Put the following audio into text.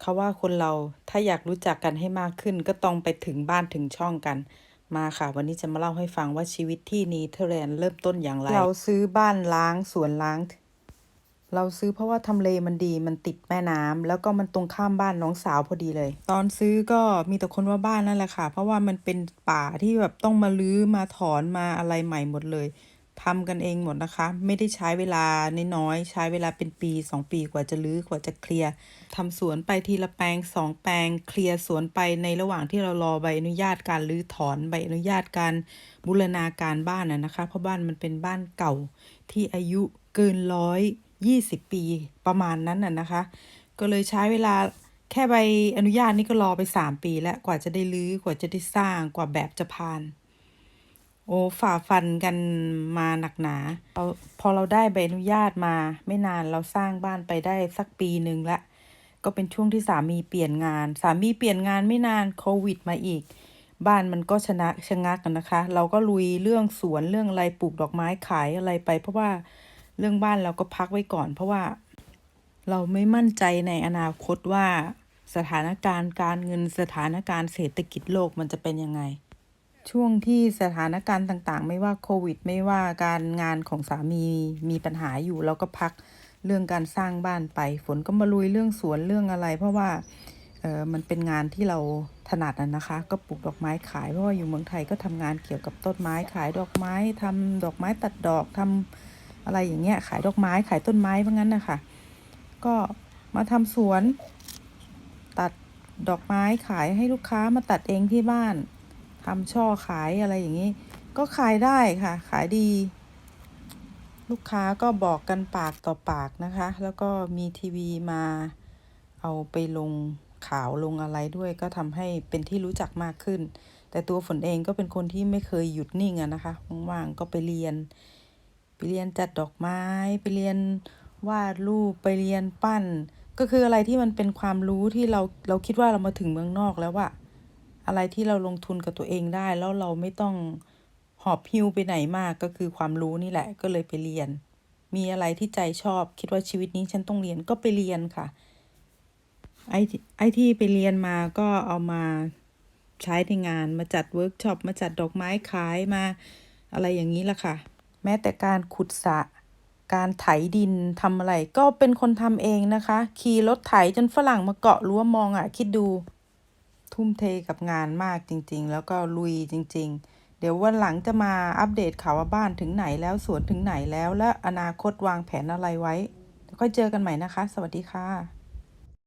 เขาว่าคนเราถ้าอยากรู้จักกันให้มากขึ้น ก็ต้องไปถึงบ้านถึงช่องกัน มาค่ะ วันนี้จะมาเล่าให้ฟังว่าชีวิตที่เนเธอร์แลนด์เริ่มต้นอย่างไร เราซื้อบ้านล้างสวนล้าง เราซื้อเพราะว่าทำเลมันดีมันติดแม่น้ำแล้วก็มันตรงข้ามบ้านน้องสาวพอดีเลย ตอนซื้อก็มีแต่คนว่าบ้านนั่นแหละค่ะ เพราะว่ามันเป็นป่าที่แบบต้องมาลื้อมาถอนมาอะไรใหม่หมดเลย ทำกันเองหมดนะคะ ไม่ได้ใช้เวลาน้อยๆใช้เวลาเป็นปีสองปีกว่าจะลื้อกว่าจะเคลียร์ทำสวนไปทีละแปลงสองแปลง เคลียร์สวนไปในระหว่างที่เรารอใบอนุญาตการรื้อถอนใบอนุญาตการบูรณาการบ้านน่ะนะคะ เพราะบ้านมันเป็นบ้านเก่าที่อายุเกินร้อยยี่สิบปีประมาณนั้นน่ะนะคะ ก็เลยใช้เวลาแค่ใบอนุญาตนี่ก็รอไปสามปี แล้วกว่าจะได้รื้อกว่าจะได้สร้างกว่าแบบจะผ่าน โอ้ฝ่าฟันกันมาหนักหนาเอาพอเราได้ใบอนุญาตมาไม่นานเราสร้างบ้านไปได้สักปีหนึ่งละ ก็เป็นช่วงที่สามีเปลี่ยนงาน สามีเปลี่ยนงานไม่นานโควิดมาอีก บ้านมันก็ชนะชะงักกันนะคะ เราก็ลุยเรื่องสวนเรื่องอะไรปลูกดอกไม้ขายอะไรไป เพราะว่าเรื่องบ้านเราก็พักไว้ก่อน เพราะว่า เราไม่มั่นใจในอนาคตว่าสถานการณ์การเงินสถานการณ์เศรษฐกิจโลกมันจะเป็นยังไง ช่วงที่สถานการณ์ต่างๆ ไม่ว่าโควิด ไม่ว่าการงานของสามีมีปัญหาอยู่เราก็พักเรื่องการสร้างบ้านไป ฝนก็มาลุยเรื่องสวนเรื่องอะไร เพราะว่าเออมันเป็นงานที่เราถนัดนะนะคะ ก็ปลูกดอกไม้ขายเพราะว่าอยู่เมืองไทยก็ทำงานเกี่ยวกับต้นไม้ขายดอกไม้ทำดอกไม้ตัดดอกทำอะไรอย่างเงี้ยขายดอกไม้ขายต้นไม้เพราะงั้นนะคะก็มาทำสวน ตัดดอกไม้ขายให้ลูกค้ามาตัดเองที่บ้าน ทำช่อขายอะไรอย่างนี้ ก็ขายได้ค่ะ ขายดี ลูกค้าก็บอกกันปากต่อปากนะคะ แล้วก็มีทีวีมาเอาไปลงข่าวลงอะไรด้วยก็ทำให้เป็นที่รู้จักมากขึ้น แต่ตัวฝนเองก็เป็นคนที่ไม่เคยหยุดนิ่งอะนะคะว่างๆก็ไปเรียน ไปเรียนจัดดอกไม้ ไปเรียนวาดรูปไปเรียนปั้น ก็คืออะไรที่มันเป็นความรู้ที่เราเราคิดว่าเรามาถึงเมืองนอกแล้วว่า อะไรที่เราลงทุนกับตัวเองได้ แล้วเราไม่ต้องหอบหิ้วไปไหนมากก็คือความรู้นี่แหละก็เลยไปเรียน มีอะไรที่ใจชอบคิดว่าชีวิตนี้ฉันต้องเรียนก็ไปเรียนค่ะ ไอ้ที่ไอ้ที่ไปเรียนมาก็เอามาใช้ในงานมาจัดเวิร์กช็อปมาจัดดอกไม้ขายมาอะไรอย่างนี้ละค่ะ แม้แต่การขุดสระการไถดินทำอะไร ก็เป็นคนทำเองนะคะ ขี่รถไถจนฝรั่งมาเกาะรั้วมองอะ คิดดู ทุ่มเทกับงานมากจริง ๆ แล้วก็ลุยจริง ๆ เดี๋ยววันหลังจะมาอัปเดตข่าวว่าบ้านถึงไหนแล้วสวนถึงไหนแล้วและอนาคตวางแผนอะไรไว้เดี๋ยวค่อยเจอกันใหม่นะคะ สวัสดีค่ะ